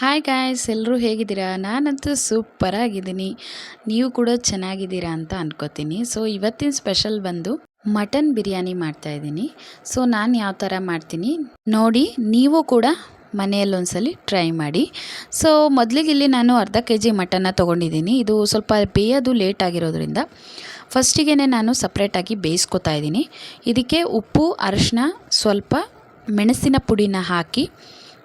Hi guys ಎಲ್ಲರೂ ಹೇಗಿದ್ದೀರಾ? ನಾನಂತೂ ಸೂಪರ್ ಆಗಿದ್ದೀನಿ ನೀವು ಕೂಡ ಚೆನ್ನಾಗಿದ್ದೀರಾ ಅಂತ ಅನ್ಕೋತೀನಿ. ಸೊ ಇವತ್ತಿನ ಸ್ಪೆಷಲ್ ಬಂದು ಮಟನ್ ಬಿರಿಯಾನಿ ಮಾಡ್ತಾ ಇದ್ದೀನಿ. ಸೊ ನಾನು ಯಾವ ಥರ ಮಾಡ್ತೀನಿ? ನೋಡಿ, ನೀವು ಕೂಡ ಮನೆಯಲ್ಲಿ ಒಂದ್ಸಲಿ ಟ್ರೈ ಮಾಡಿ. ಸೊ ಮೊದಲಿಗೆ ಇಲ್ಲಿ ನಾನು ಅರ್ಧ ಕೆ ಜಿ ಮಟನ್ನ ತೊಗೊಂಡಿದ್ದೀನಿ. ಇದು ಸ್ವಲ್ಪ ಬೇಯೋದು ಲೇಟ್ ಆಗಿರೋದ್ರಿಂದ. ಫಸ್ಟಿಗೆ ನಾನು ಸಪ್ರೇಟಾಗಿ ಬೇಯಿಸ್ಕೊತಾ ಇದ್ದೀನಿ. ಇದಕ್ಕೆ ಉಪ್ಪು ಅರಶಿನ ಸ್ವಲ್ಪ ಮೆಣಸಿನ ಪುಡಿನ ಹಾಕಿ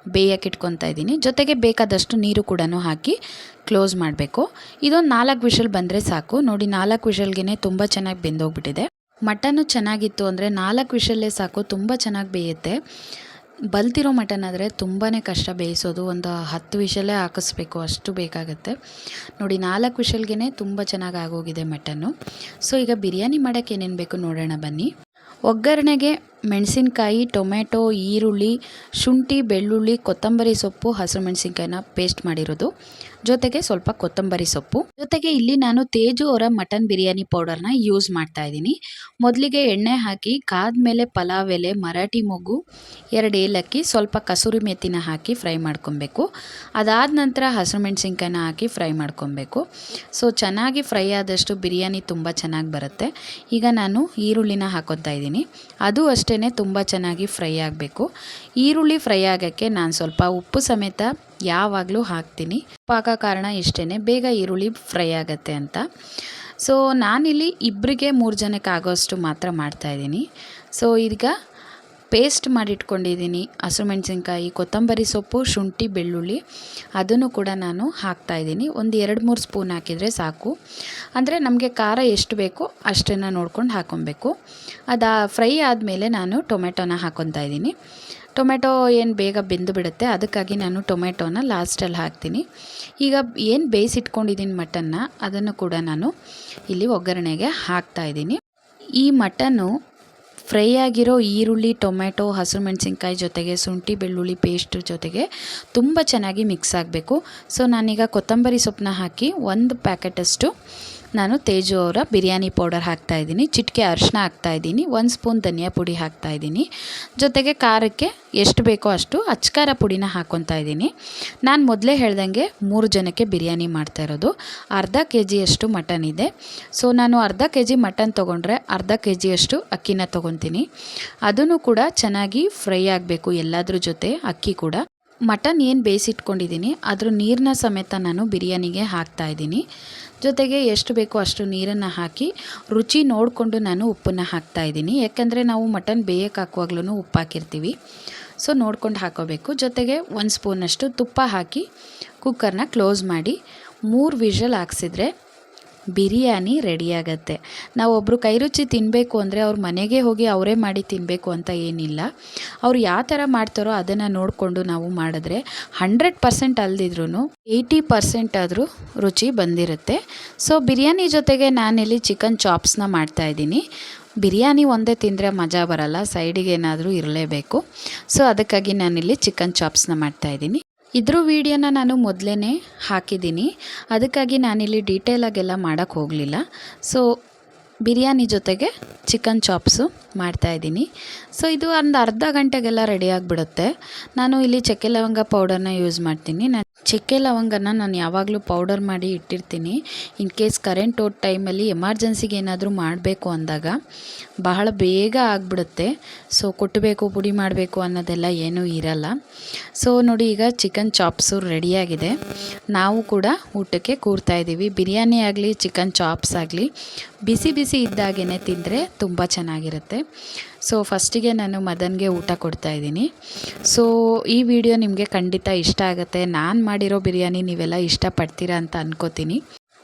ಬೇಯಕ್ಕೆ ಇಟ್ಕೊತಾ ಇದ್ದೀನಿ. ಜೊತೆಗೆ ಬೇಕಾದಷ್ಟು ನೀರು ಕೂಡ ಹಾಕಿ ಕ್ಲೋಸ್ ಮಾಡಬೇಕು. ಇದೊಂದು ನಾಲ್ಕು ವಿಷಲ್ ಬಂದರೆ ಸಾಕು. ನೋಡಿ, ನಾಲ್ಕು ವಿಷಲ್ಗೆ ತುಂಬ ಚೆನ್ನಾಗಿ ಬೆಂದೋಗ್ಬಿಟ್ಟಿದೆ. ಮಟನ್ನು ಚೆನ್ನಾಗಿತ್ತು ಅಂದರೆ ನಾಲ್ಕು ವಿಷಲ್ಲೇ ಸಾಕು. ತುಂಬ ಚೆನ್ನಾಗಿ ಬೇಯುತ್ತೆ. ಬಲ್ತಿರೋ ಮಟನ್ ಆದರೆ ತುಂಬಾ ಕಷ್ಟ ಬೇಯಿಸೋದು. ಒಂದು ಹತ್ತು ವಿಷಲೇ ಹಾಕಿಸ್ಬೇಕು. ಅಷ್ಟು ಬೇಕಾಗುತ್ತೆ. ನೋಡಿ, ನಾಲ್ಕು ವಿಷಲ್ಗೆ ತುಂಬ ಚೆನ್ನಾಗಿ ಆಗೋಗಿದೆ ಮಟನ್ನು. ಸೊ, ಈಗ ಬಿರಿಯಾನಿ ಮಾಡೋಕ್ಕೆ ಏನೇನು ಬೇಕು ನೋಡೋಣ ಬನ್ನಿ. ಒಗ್ಗರಣೆಗೆ ಮೆಣಸಿನ್ಕಾಯಿ ಟೊಮೆಟೊ ಈರುಳ್ಳಿ ಶುಂಠಿ ಬೆಳ್ಳುಳ್ಳಿ ಕೊತ್ತಂಬರಿ ಸೊಪ್ಪು ಹಸಿರು ಮೆಣಸಿನ್ಕಾಯಿನ ಪೇಸ್ಟ್ ಮಾಡಿರೋದು. ಜೊತೆಗೆ ಸ್ವಲ್ಪ ಕೊತ್ತಂಬರಿ ಸೊಪ್ಪು. ಜೊತೆಗೆ ಇಲ್ಲಿ ನಾನು ತೇಜು ಅವರ ಮಟನ್ ಬಿರಿಯಾನಿ ಪೌಡರ್ನ ಯೂಸ್ ಮಾಡ್ತಾ ಇದ್ದೀನಿ. ಮೊದಲಿಗೆ ಎಣ್ಣೆ ಹಾಕಿ, ಕಾದ್ಮೇಲೆ ಪಲಾವ್ ಎಲೆ, ಮರಾಠಿ ಮೊಗ್ಗು, ಎರಡು ಏಲಕ್ಕಿ, ಸ್ವಲ್ಪ ಕಸೂರಿ ಮೆತ್ತಿನ ಹಾಕಿ ಫ್ರೈ ಮಾಡ್ಕೊಬೇಕು. ಅದಾದ ನಂತರ ಹಸಿರು ಮೆಣಸಿನ್ಕಾಯಿನ ಹಾಕಿ ಫ್ರೈ ಮಾಡ್ಕೊಬೇಕು. ಸೊ, ಚೆನ್ನಾಗಿ ಫ್ರೈ ಆದಷ್ಟು ಬಿರಿಯಾನಿ ತುಂಬ ಚೆನ್ನಾಗಿ ಬರುತ್ತೆ. ಈಗ ನಾನು ಈರುಳ್ಳಿನ ಹಾಕೊತಾ ಇದ್ದೀನಿ. ಅದು ಅಷ್ಟೇ ತುಂಬ ಚೆನ್ನಾಗಿ ಫ್ರೈ ಆಗಬೇಕು. ಈರುಳ್ಳಿ ಫ್ರೈ ಆಗೋಕ್ಕೆ ನಾನು ಸ್ವಲ್ಪ ಉಪ್ಪು ಸಮೇತ ಯಾವಾಗಲೂ ಹಾಕ್ತೀನಿ. ಪಾಕ ಕಾರಣ ಇಷ್ಟೇ ಬೇಗ ಈರುಳ್ಳಿ ಫ್ರೈ ಆಗುತ್ತೆ ಅಂತ. ಸೊ ನಾನಿಲ್ಲಿ ಇಬ್ಬರಿಗೆ ಮೂರು ಜನಕ್ಕೆ ಆಗೋಷ್ಟು ಮಾತ್ರ ಮಾಡ್ತಾಯಿದ್ದೀನಿ ಸೊ ಈಗ ಪೇಸ್ಟ್ ಮಾಡಿಟ್ಕೊಂಡಿದ್ದೀನಿ. ಹಸಿರು ಮೆಣಸಿನ್ಕಾಯಿ, ಕೊತ್ತಂಬರಿ ಸೊಪ್ಪು, ಶುಂಠಿ, ಬೆಳ್ಳುಳ್ಳಿ. ಅದನ್ನು ಕೂಡ ನಾನು ಹಾಕ್ತಾಯಿದ್ದೀನಿ ಒಂದು ಎರಡು ಮೂರು ಸ್ಪೂನ್ ಹಾಕಿದರೆ ಸಾಕು. ಅಂದರೆ ನಮಗೆ ಖಾರ ಎಷ್ಟು ಬೇಕೋ ಅಷ್ಟನ್ನು ನೋಡ್ಕೊಂಡು ಹಾಕೊಬೇಕು. ಅದು ಫ್ರೈ ಆದಮೇಲೆ ನಾನು ಟೊಮೆಟೊನ ಹಾಕ್ಕೊತಾ ಇದ್ದೀನಿ. ಟೊಮೆಟೊ ಏನು ಬೇಗ ಬೆಂದು ಬಿಡುತ್ತೆ, ಅದಕ್ಕಾಗಿ ನಾನು ಟೊಮೆಟೊನ ಲಾಸ್ಟಲ್ಲಿ ಹಾಕ್ತೀನಿ. ಈಗ ಏನು ಬೇಯಿಸಿಟ್ಕೊಂಡಿದ್ದೀನಿ ಮಟನ್ನ, ಅದನ್ನು ಕೂಡ ನಾನು ಇಲ್ಲಿ ಒಗ್ಗರಣೆಗೆ ಹಾಕ್ತಾಯಿದ್ದೀನಿ ಈ ಮಟನ್ನು ಫ್ರೈ ಆಗಿರೋ ಈರುಳ್ಳಿ, ಟೊಮೆಟೊ, ಹಸಿರು ಮೆಣಸಿನ್ಕಾಯಿ ಜೊತೆಗೆ ಶುಂಠಿ, ಬೆಳ್ಳುಳ್ಳಿ ಪೇಸ್ಟ್ ಜೊತೆಗೆ ತುಂಬ ಚೆನ್ನಾಗಿ ಮಿಕ್ಸ್ ಆಗಬೇಕು. ಸೊ ನಾನೀಗ ಕೊತ್ತಂಬರಿ ಸೊಪ್ಪನ್ನ ಹಾಕಿ ಒಂದು ಪ್ಯಾಕೆಟಷ್ಟು ನಾನು ತೇಜು ಅವರ ಬಿರಿಯಾನಿ ಪೌಡರ್ ಹಾಕ್ತಾಯಿದ್ದೀನಿ ಚಿಟಿಕೆ ಅರಿಶಿನ ಹಾಕ್ತಾಯಿದ್ದೀನಿ ಒಂದು ಸ್ಪೂನ್ ಧನಿಯಾ ಪುಡಿ ಹಾಕ್ತಾಯಿದ್ದೀನಿ ಜೊತೆಗೆ ಖಾರಕ್ಕೆ ಎಷ್ಟು ಬೇಕೋ ಅಷ್ಟು ಅಚ್ಕಾರ ಪುಡಿನ ಹಾಕ್ಕೊತಾ ಇದ್ದೀನಿ. ನಾನು ಮೊದಲೇ ಹೇಳ್ದಂಗೆ ಮೂರು ಜನಕ್ಕೆ ಬಿರಿಯಾನಿ ಮಾಡ್ತಾ ಇರೋದು. ಅರ್ಧ ಕೆ ಜಿಯಷ್ಟು ಮಟನ್ ಇದೆ. ಸೊ ನಾನು ಅರ್ಧ ಕೆ ಜಿ ಮಟನ್ ತೊಗೊಂಡ್ರೆ ಅರ್ಧ ಕೆ ಜಿಯಷ್ಟು ಅಕ್ಕಿನ ತೊಗೊತೀನಿ. ಅದನ್ನು ಕೂಡ ಚೆನ್ನಾಗಿ ಫ್ರೈ ಆಗಬೇಕು ಎಲ್ಲದ್ರ ಜೊತೆ, ಅಕ್ಕಿ ಕೂಡ. ಮಟನ್ ಏನು ಬೇಯಿಸಿಟ್ಕೊಂಡಿದ್ದೀನಿ, ಅದ್ರ ನೀರನ್ನ ಸಮೇತ ನಾನು ಬಿರಿಯಾನಿಗೆ ಹಾಕ್ತಾಯಿದ್ದೀನಿ ಜೊತೆಗೆ ಎಷ್ಟು ಬೇಕೋ ಅಷ್ಟು ನೀರನ್ನು ಹಾಕಿ ರುಚಿ ನೋಡಿಕೊಂಡು ನಾನು ಉಪ್ಪನ್ನು ಹಾಕ್ತಾಯಿದ್ದೀನಿ ಯಾಕೆಂದರೆ ನಾವು ಮಟನ್ ಬೇಯಕ್ಕೆ ಹಾಕುವಾಗ್ಲೂ ಉಪ್ಪು ಹಾಕಿರ್ತೀವಿ. ಸೊ ನೋಡ್ಕೊಂಡು ಹಾಕೋಬೇಕು. ಜೊತೆಗೆ ಒಂದು ಸ್ಪೂನಷ್ಟು ತುಪ್ಪ ಹಾಕಿ ಕುಕ್ಕರ್ನ ಕ್ಲೋಸ್ ಮಾಡಿ ಮೂರು ವಿಷಲ್ ಹಾಕ್ಸಿದ್ರೆ ಬಿರಿಯಾನಿ ರೆಡಿಯಾಗತ್ತೆ. ನಾವು ಒಬ್ಬರು ಕೈ ರುಚಿ ತಿನ್ನಬೇಕು ಅಂದರೆ ಅವ್ರ ಮನೆಗೆ ಹೋಗಿ ಅವರೇ ಮಾಡಿ ತಿನ್ನಬೇಕು ಅಂತ ಏನಿಲ್ಲ. ಅವ್ರು ಯಾವ ಥರ ಮಾಡ್ತಾರೋ ಅದನ್ನು ನೋಡಿಕೊಂಡು ನಾವು ಮಾಡಿದ್ರೆ ಹಂಡ್ರೆಡ್ ಪರ್ಸೆಂಟ್ ಅಲ್ದಿದ್ರೂ ಏಯ್ಟಿ ಪರ್ಸೆಂಟ್ ಆದರೂ ರುಚಿ ಬಂದಿರುತ್ತೆ. ಸೊ ಬಿರಿಯಾನಿ ಜೊತೆಗೆ ನಾನಿಲ್ಲಿ ಚಿಕನ್ ಚಾಪ್ಸ್ನ ಮಾಡ್ತಾಯಿದ್ದೀನಿ ಬಿರಿಯಾನಿ ಒಂದೇ ತಿಂದರೆ ಮಜಾ ಬರಲ್ಲ, ಸೈಡಿಗೆ ಏನಾದರೂ ಇರಲೇಬೇಕು. ಸೊ ಅದಕ್ಕಾಗಿ ನಾನಿಲ್ಲಿ ಚಿಕನ್ ಚಾಪ್ಸ್ನ ಮಾಡ್ತಾಯಿದ್ದೀನಿ ಇದ್ರ ವೀಡಿಯೋನ ನಾನು ಮೊದಲೇ ಹಾಕಿದ್ದೀನಿ. ಅದಕ್ಕಾಗಿ ನಾನಿಲ್ಲಿ ಡೀಟೇಲಾಗೆಲ್ಲ ಮಾಡೋಕ್ಕೆ ಹೋಗಲಿಲ್ಲ. ಸೊ ಬಿರಿಯಾನಿ ಜೊತೆಗೆ ಚಿಕನ್ ಚಾಪ್ಸು ಮಾಡ್ತಾಯಿದ್ದೀನಿ ಸೊ ಇದು ಒಂದು ಅರ್ಧ ಗಂಟೆಗೆಲ್ಲ ರೆಡಿ ಆಗಿಬಿಡುತ್ತೆ. ನಾನು ಇಲ್ಲಿ ಚಕ್ಕೆ ಲವಂಗ ಪೌಡರ್ನ ಯೂಸ್ ಮಾಡ್ತೀನಿ. ನಾನು ಚಕ್ಕೆ ಲವಂಗನ ನಾನು ಯಾವಾಗಲೂ ಪೌಡರ್ ಮಾಡಿ ಇಟ್ಟಿರ್ತೀನಿ. ಇನ್ ಕೇಸ್ ಕರೆಂಟ್ ಹೋದ ಟೈಮಲ್ಲಿ ಎಮರ್ಜೆನ್ಸಿಗೆ ಏನಾದರೂ ಮಾಡಬೇಕು ಅಂದಾಗ ಬಹಳ ಬೇಗ ಆಗಿಬಿಡುತ್ತೆ. ಸೊ ಕೊಟ್ಟಬೇಕು ಪುಡಿ ಮಾಡಬೇಕು ಅನ್ನೋದೆಲ್ಲ ಏನೂ ಇರಲ್ಲ. ಸೊ ನೋಡಿ ಈಗ ಚಿಕನ್ ಚಾಪ್ಸು ರೆಡಿಯಾಗಿದೆ ನಾವು ಕೂಡ ಊಟಕ್ಕೆ ಕೂರ್ತಾ ಇದ್ದೀವಿ ಬಿರಿಯಾನಿ ಆಗಲಿ ಚಿಕನ್ ಚಾಪ್ಸ್ ಆಗಲಿ, ಬಿಸಿ ಬಿಸಿ ಇದ್ದಾಗೇ ತಿಂದರೆ ತುಂಬ ಚೆನ್ನಾಗಿರುತ್ತೆ. ಸೊ ಫಸ್ಟಿಗೆ ನಾನು ಮದನ್ಗೆ ಊಟ ಕೊಡ್ತಾಯಿದ್ದೀನಿ ಸೊ ಈ ವಿಡಿಯೋ ನಿಮಗೆ ಖಂಡಿತ ಇಷ್ಟ ಆಗುತ್ತೆ. ನಾನು ಮಾಡಿರೋ ಬಿರಿಯಾನಿ ನೀವೆಲ್ಲ ಇಷ್ಟಪಡ್ತೀರಾ ಅಂತ ಅನ್ಕೋತೀನಿ.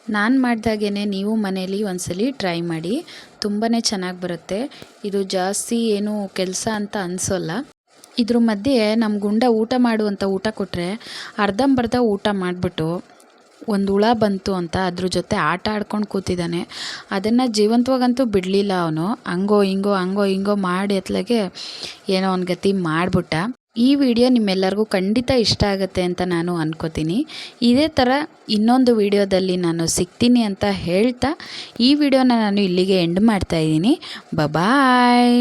ನಾನು ಮಾಡಿದಾಗೇ ನೀವು ಮನೇಲಿ ಒಂದ್ಸಲಿ ಟ್ರೈ ಮಾಡಿ. ತುಂಬಾ ಚೆನ್ನಾಗಿ ಬರುತ್ತೆ. ಇದು ಜಾಸ್ತಿ ಏನು ಕೆಲಸ ಅಂತ ಅನಿಸೋಲ್ಲ. ಇದ್ರ ಮಧ್ಯೆ ನಮ್ಮ ಗುಂಡ ಊಟ ಮಾಡುವಂಥ ಊಟ ಕೊಟ್ಟರೆ ಅರ್ಧಂಬರ್ಧ ಊಟ ಮಾಡಿಬಿಟ್ಟು ಒಂದು ಹುಳ ಬಂತು ಅಂತ ಅದ್ರ ಜೊತೆ ಆಟ ಆಡ್ಕೊಂಡು ಕೂತಿದ್ದಾನೆ ಅದನ್ನು ಜೀವಂತವಾಗಂತೂ ಬಿಡಲಿಲ್ಲ ಅವನು. ಹಂಗೋ, ಹಿಂಗೋ ಹಂಗೋ, ಹಿಂಗೋ ಮಾಡಿ ಎತ್ಲಾಗೆ ಏನೋ ಒಂದು ಗತಿ ಮಾಡಿಬಿಟ್ಟ. ಈ ವಿಡಿಯೋ ನಿಮ್ಮೆಲ್ಲರಿಗೂ ಖಂಡಿತ ಇಷ್ಟ ಆಗುತ್ತೆ ಅಂತ ನಾನು ಅನ್ಕೋತೀನಿ. ಇದೇ ಥರ ಇನ್ನೊಂದು ವಿಡಿಯೋದಲ್ಲಿ ನಾನು ಸಿಗ್ತೀನಿ ಅಂತ ಹೇಳ್ತಾ ಈ ವಿಡಿಯೋನ ನಾನು ಇಲ್ಲಿಗೆ ಎಂಡ್ ಮಾಡ್ತಾಯಿದ್ದೀನಿ ಬಾಯ್